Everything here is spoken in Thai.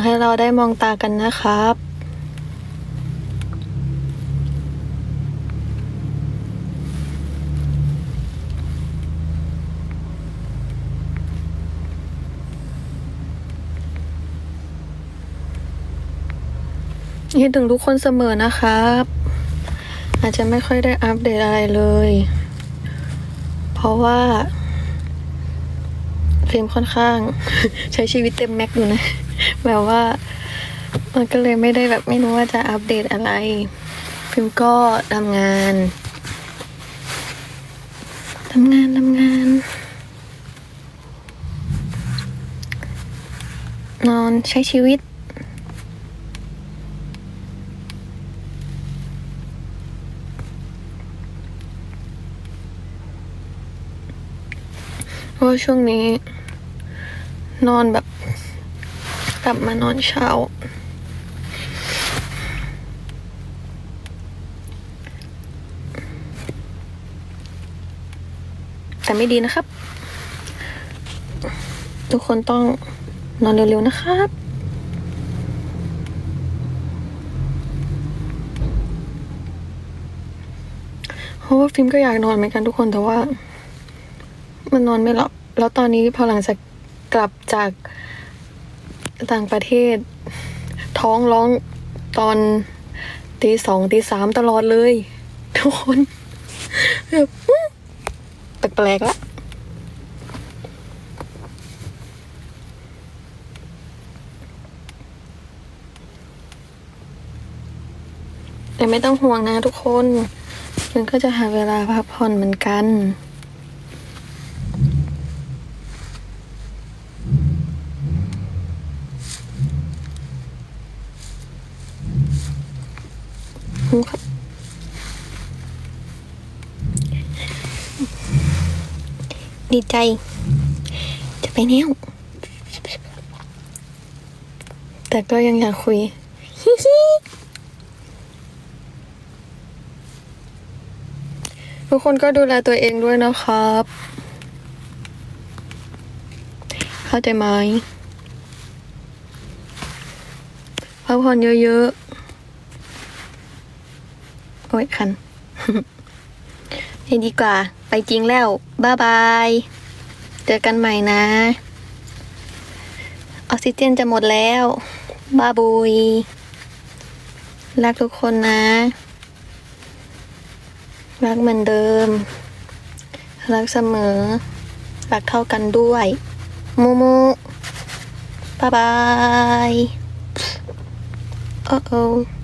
ให้เราได้มองตากันนะครับ คิดถึงทุกคนเสมอนะครับ อาจจะไม่ค่อยได้อัปเดตอะไรเลย เพราะว่าฟิล์มค่อนข้าง ใช้ชีวิตเต็มแม็กอยู่นะ แบบว่า มันก็เลยไม่ได้แบบไม่รู้ว่าจะอัปเดตอะไรฟิมก็ทำงานทำงานทำงาน นอนใช้ชีวิตเพราะช่วงนี้ นอนแบบ กลับมานอนเช้า แต่ไม่ดีนะครับ ทุกคนต้องนอนเร็วๆนะครับเพราะว่าฟิล์มก็อยากนอนเหมือนกันทุกคนแต่ว่า มันนอนไม่หลับ แล้วตอนนี้พอหลังจากกลับจาก ต่างประเทศ ท้องร้องตอนตีสองตีสามตลอดเลย ทุกคนแบบแปลกๆละแต่ไม่ต้องห่วงนะทุกคน มันก็จะหาเวลาพักผ่อนเหมือนกัน ครับ ดีใจ จะไปแนวแต่ก็ยังอยากคุยทุกคนก็ดูแลตัวเองด้วยนะครับ เข้าใจไหมพักผ่อนเยอะๆ โอ้ยคันให้ดีกว่า ไปจริงแล้ว บ๊ายบาย เจอกันใหม่นะ ออกซิเจนจะหมดแล้วบ้าบุย รักทุกคนนะ รักเหมือนเดิม รักเสมอ รักเท่ากันด้วย มูมูบ๊ายบายโอ้อ